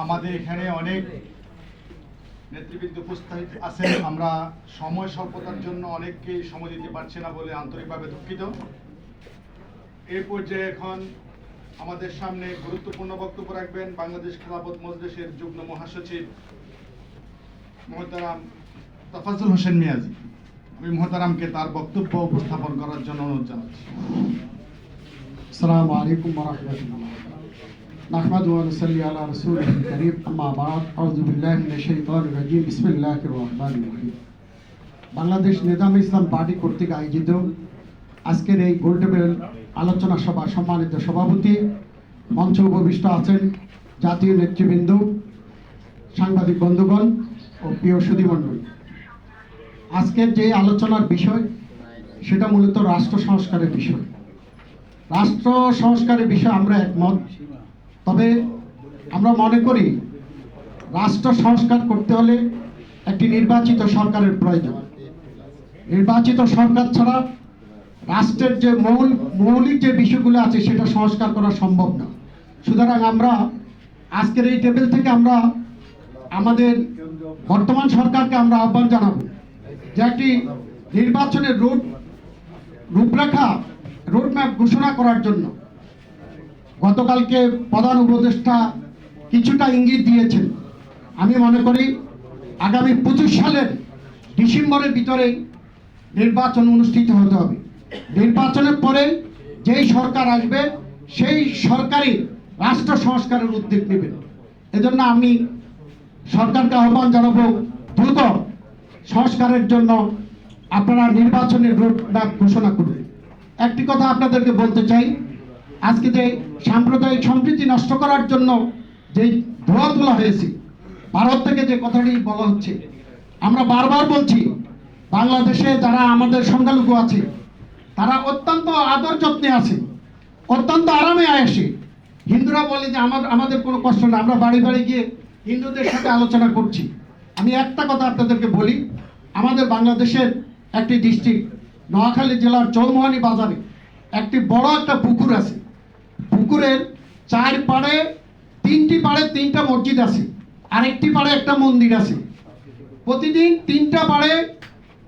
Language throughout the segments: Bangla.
আমাদের এখানে অনেক নেতৃবৃন্দ উপস্থিত আছেন। আমরা সময় স্বল্পতার জন্য অনেককেই সময় দিতে পারছি না বলে আন্তরিকভাবে দুঃখিত। এ পর্যায়ে এখন আমাদের সামনে গুরুত্বপূর্ণ বক্তব্য রাখবেন বাংলাদেশ খেলাপথ মজলিসের যুগ্ম মহাসচিব মহতারাম তফাজুল হোসেন মিয়াজি। আমি মহতারামকে তার বক্তব্য উপস্থাপন করার জন্য অনুরোধ জানাচ্ছি। আসসালামু আলাইকুম রহমতুল্লাহ। نحمد ونصلي على رسوله الكريم أما بعد أعوذ بالله من الشيطان الرجيم بسم الله الرحمن الرحيم বাংলাদেশ নিজাম ইসলাম পার্টি কর্তৃক আয়োজিত আজকের এই গোলটেবিল আলোচনা সভা সম্মানিত সভাপতি মঞ্চ উপবিষ্ট আছেন জাতীয় নেতৃবৃন্দ সাংবাদিক বন্ধুগণ ও প্রিয় সুধীমণ্ডলী আজকের যে আলোচনার বিষয় সেটা মূলত রাষ্ট্র সংস্কারের বিষয় রাষ্ট্র সংস্কারের বিষয়ে আমরা একমত তবে আমরা মনে করি রাষ্ট্র সংস্কার করতে হলে একটি নির্বাচিত সরকারের প্রয়োজন। নির্বাচিত সরকার ছাড়া রাষ্ট্রের যে মূল, মৌলিক যে বিষয়গুলো আছে সেটা সংস্কার করা সম্ভব না। সুতরাং আমরা আজকের এই টেবিল থেকে আমরা আমাদের বর্তমান সরকারকে আমরা আহ্বান জানাব যে একটি নির্বাচনের রুট রূপরেখা রোডম্যাপ ঘোষণা করার জন্য গতকালকে প্রধান উপদেষ্টা কিছুটা ইঙ্গিত দিয়েছেন। আমি মনে করি, আগামী পঁচিশ সালের ডিসেম্বরের ভিতরে নির্বাচন অনুষ্ঠিত হতে হবে। নির্বাচনের পরে যেই সরকার আসবে, সেই সরকারই রাষ্ট্র সংস্কারের উদ্যোগ নেবেন এজন্য আমি সরকারকে আহ্বান জানাব, দ্রুত সংস্কারের জন্য আপনারা নির্বাচনের রোড ম্যাপ ঘোষণা করুন। একটি কথা আপনাদেরকে বলতে চাই আজকে যে সাম্প্রদায়িক সম্প্রীতি নষ্ট করার জন্য যে ধোয়া তোলা হয়েছে, ভারত থেকে যে কথাটি বলা হচ্ছে, আমরা বারবার বলছি, বাংলাদেশে যারা আমাদের সংখ্যালঘু আছে, তারা অত্যন্ত আদর যত্নে আছে, অত্যন্ত আরামে আসে। হিন্দুরা বলে যে আমার, আমাদের কোনো কষ্ট না, আমরা বাড়ি বাড়ি গিয়ে হিন্দুদের সাথে আলোচনা করছি। আমি একটা কথা আপনাদেরকে বলি, আমাদের বাংলাদেশের একটি ডিস্ট্রিক্ট নোয়াখালী জেলার চৌমোহানি বাজারে একটি বড় একটা পুকুর আছে। পুকুরের চার পাড়ে তিনটি পাড়ে তিনটা মসজিদ আছে আর একটি পাড়ে একটা মন্দির আছে। প্রতিদিন তিনটা পাড়ে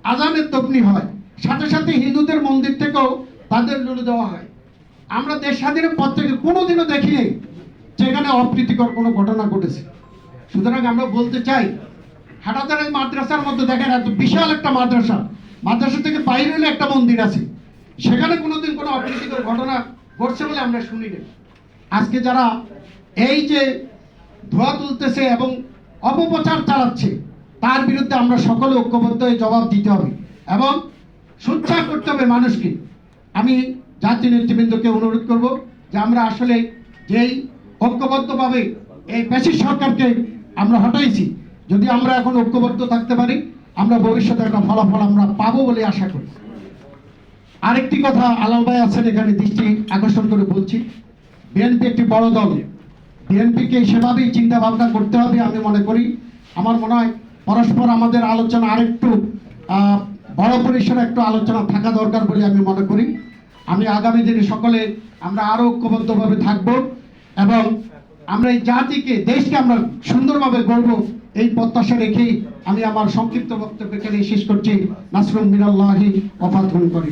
আজানের তবনি হয়, সাথে সাথে হিন্দুদের মন্দির থেকেও তাদের লুড়ে দেওয়া হয়। আমরা দেশ স্বাধীনের পর থেকে কোনোদিনও দেখি নেই যেখানে অপ্রীতিকর কোনো ঘটনা ঘটেছে। সুতরাং আমরা বলতে চাই হাটাদারের মাদ্রাসার মধ্যে দেখেন এত বিশাল একটা মাদ্রাসা মাদ্রাসা থেকে বাইরে হলে একটা মন্দির আছে। সেখানে কোনোদিন কোনো অপ্রীতিকর ঘটনা ঘটছে বলে আমরা শুনি না আজকে যারা এই যে ধোয়া তুলতেছে এবং অপপ্রচার চালাচ্ছে, তার বিরুদ্ধে আমরা সকলে ঐক্যবদ্ধ হয়ে জবাব দিতে হবে এবং সোচ্চার করতে হবে মানুষকে। আমি জাতীয় নেতৃবৃন্দকে অনুরোধ করব যে আমরা আসলে যেই ঐক্যবদ্ধভাবে এই পেশির সরকারকে আমরা হটাইছি, যদি আমরা এখন ঐক্যবদ্ধ থাকতে পারি, আমরা ভবিষ্যতে একটা ফলাফল আমরা পাবো বলে আশা করি। আরেকটি কথা আলাল ভাই আছেন এখানে দৃষ্টি আকর্ষণ করে বলছি। বিএনপি একটি বড় দল। বিএনপিকে সেভাবেই চিন্তা ভাবনা করতে হবে আমি মনে করি। আমার মনে হয় পরস্পর আমাদের আলোচনা আরেকটু বড় পরিসরে একটু আলোচনা থাকা দরকার বলে আমি মনে করি। আমি আগামী দিনে সকলে আমরা আরও ঐক্যবদ্ধভাবে থাকব এবং আমরা এই জাতিকে, দেশকে আমরা সুন্দরভাবে গড়ব এই প্রত্যাশা রেখেই আমি আমার সংক্ষিপ্ত বক্তব্য এখানে শেষ করছি। নাসরুম মিনাল্লাহি ওফাতুন করি